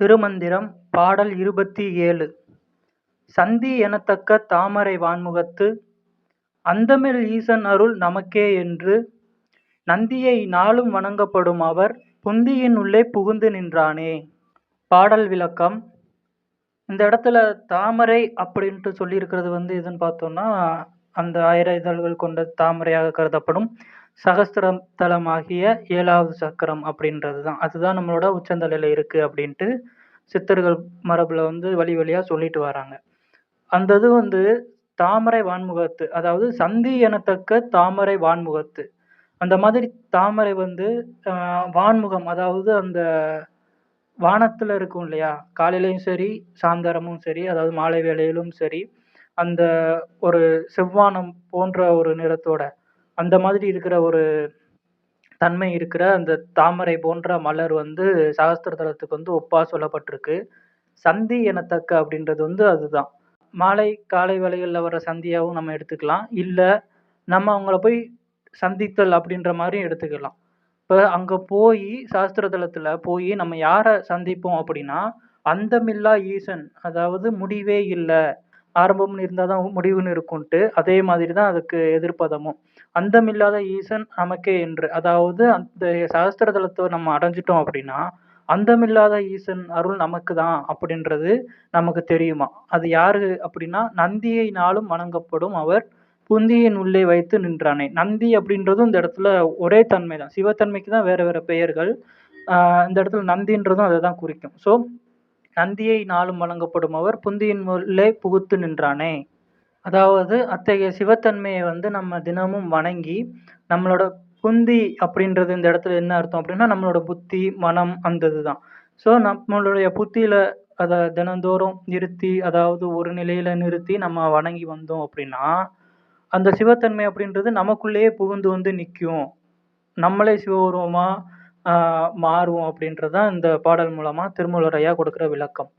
திருமந்திரம் பாடல் இருபத்தி ஏழு. சந்தி எனத்தக்க தாமரை வான்முகத்து அந்தமில் ஈசன் அருள் நமக்கே என்று நந்தியை நாளும் வணங்கப்படும் அவர் புந்தியின் உள்ளே புகுந்து நின்றானே. பாடல் விளக்கம். இந்த இடத்துல தாமரை அப்படின்ட்டு சொல்லியிருக்கிறது வந்து எதுன்னு பார்த்தோம்னா அந்த ஆயிர இதழ்கள் கொண்ட தாமரையாக கருதப்படும் சகஸ்திரம் தலமாகிய ஏழாவது சக்கரம் அப்படின்றது தான் அதுதான் நம்மளோட உச்சந்தலையில் இருக்குது அப்படின்ட்டு சித்தர்கள் மரபில் வந்து வழி வழியாக சொல்லிட்டு வராங்க. அந்த இது வந்து தாமரை வான்முகத்து அதாவது சந்தி எனத்தக்க தாமரை வான்முகத்து. அந்த மாதிரி தாமரை வந்து வான்முகம் அதாவது அந்த வானத்தில் இருக்கும் இல்லையா? காலையிலையும் சரி சாயந்தரமும் சரி அதாவது மாலை வேளையிலும் சரி அந்த ஒரு செவ்வானம் போன்ற ஒரு நிறத்தோட அந்த மாதிரி இருக்கிற ஒரு தன்மை இருக்கிற அந்த தாமரை போன்ற மலர் வந்து சகஸ்திர தலத்துக்கு வந்து ஒப்பா சொல்லப்பட்டிருக்கு. சந்தி எனத்தக்க அப்படின்றது வந்து அதுதான். மாலை காலை வேலைகளில் வர சந்தியாகவும் நம்ம எடுத்துக்கலாம். இல்லை நம்ம அவங்கள போய் சந்தித்தல் அப்படின்ற மாதிரியும் எடுத்துக்கலாம். இப்போ அங்கே போய் சாஸ்திர தலத்தில் போய் நம்ம யாரை சந்திப்போம் அப்படின்னா அந்தமில்லா ஈசன் அதாவது முடிவே இல்லை. ஆரம்பம்னு இருந்தால் தான் முடிவுன்னு இருக்கும்ட்டு அதே மாதிரி தான் அதுக்கு எதிர்ப்பதமும். அந்தமில்லாத ஈசன் நமக்கே என்று. அதாவது அந்த சாஸ்திர தலத்தை நம்ம அடைஞ்சிட்டோம் அப்படின்னா அந்தமில்லாத ஈசன் அருள் நமக்கு தான் அப்படின்றது நமக்கு தெரியுமா? அது யாரு அப்படின்னா நந்தியை நாளும் வணங்கப்படும் அவர் புந்தியின் உள்ளே வைத்து நின்றானே. நந்தி அப்படின்றதும் இந்த இடத்துல ஒரே தன்மை தான் சிவத்தன்மைக்கு தான் வேற வேற பெயர்கள். இந்த இடத்துல நந்தின்றதும் அதை தான் குறிக்கும். ஸோ நந்தியை நாளும் வழங்கப்படும் அவர் புந்தியின் உள்ளே புகுத்து நின்றானே. அதாவது அத்தகைய சிவத்தன்மையை வந்து நம்ம தினமும் வணங்கி நம்மளோட புந்தி அப்படின்றது இந்த இடத்துல என்ன அர்த்தம் அப்படின்னா நம்மளோட புத்தி மனம் அந்த இதுதான் ஸோ நம்மளுடைய புத்தியில அதை தினந்தோறும் நிறுத்தி அதாவது ஒரு நிலையில நிறுத்தி நம்ம வணங்கி வந்தோம் அப்படின்னா அந்த சிவத்தன்மை அப்படின்றது நமக்குள்ளேயே புகுந்து வந்து நிற்கும். நம்மளே சிவபூர்வமாக மாறுவோம் அப்படின்றது தான் இந்த பாடல் மூலமாக திருமூலர் ஐயா கொடுக்குற விளக்கம்.